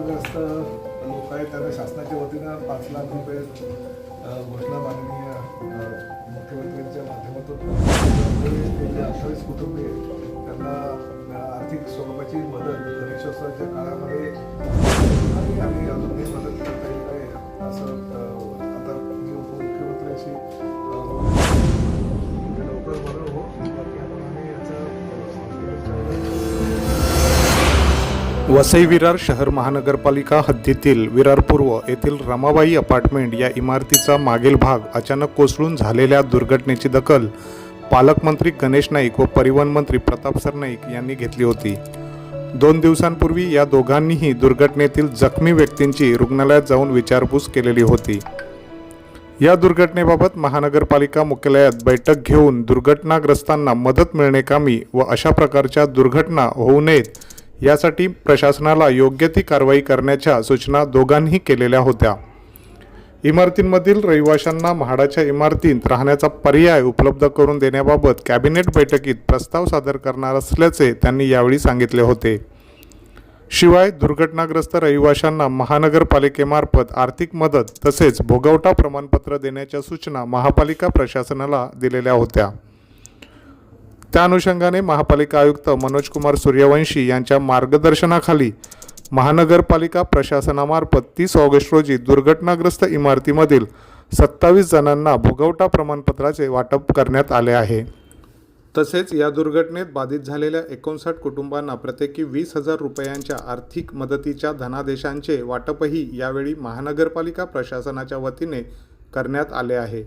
जास्तीत जास्त लोक आहेत त्यांना शासनाच्या वतीनं पाच लाख रुपये घोषणा माननीय मुख्यमंत्र्यांच्या माध्यमातून अठ्ठावीस कुटुंबे त्यांना आर्थिक स्वरूपाची मदत गणेशोत्सवाच्या काळामध्ये आम्ही अजून वसई विरार शहर महानगरपालिका हद्दीतील विरार पूर्व येथील रमाबाई अपार्टमेंट या इमारतीचा मागील भाग अचानक कोसळून झालेल्या दुर्घटनेची दखल पालकमंत्री गणेश नाईक व परिवहन मंत्री प्रताप सरनाईक यांनी घेतली होती. दोन दिवसांपूर्वी या दोघांनीही दुर्घटनेतील जखमी व्यक्तींची रुग्णालयात जाऊन विचारपूस केलेली होती. या दुर्घटनेबाबत महानगरपालिका मुख्यालयात बैठक घेऊन दुर्घटनाग्रस्तांना मदत मिळणे कामी व अशा प्रकारच्या दुर्घटना होऊ नयेत यासाठी प्रशासनाला योग्य ती कारवाई करण्याच्या सूचना दोघांनी केलेल्या होत्या. इमारतींमधील रहिवाशांना म्हाडाच्या इमारतीत राहण्याचा पर्याय उपलब्ध करून देण्याबाबत कॅबिनेट बैठकीत प्रस्ताव सादर करणार असल्याचे त्यांनी यावेळी सांगितले होते. शिवाय दुर्घटनाग्रस्त रहिवाशांना महानगरपालिकेमार्फत आर्थिक मदत तसेच भोगवटा प्रमाणपत्र देण्याच्या सूचना महापालिका प्रशासनाला दिलेल्या होत्या. त्या अनुषंगाने महापालिका आयुक्त मनोजकुमार सूर्यवंशी यांच्या मार्गदर्शनाखाली महानगरपालिका प्रशासनामार्फत तीस ऑगस्ट रोजी दुर्घटनाग्रस्त इमारतीमधील सत्तावीस जणांना भोगवटा प्रमाणपत्राचे वाटप करण्यात आले आहे. तसेच या दुर्घटनेत बाधित झालेल्या एकोणसाठ कुटुंबांना प्रत्येकी वीस हजार रुपयांच्या आर्थिक मदतीच्या धनादेशांचे वाटपही यावेळी महानगरपालिका प्रशासनाच्या वतीने करण्यात आले आहे.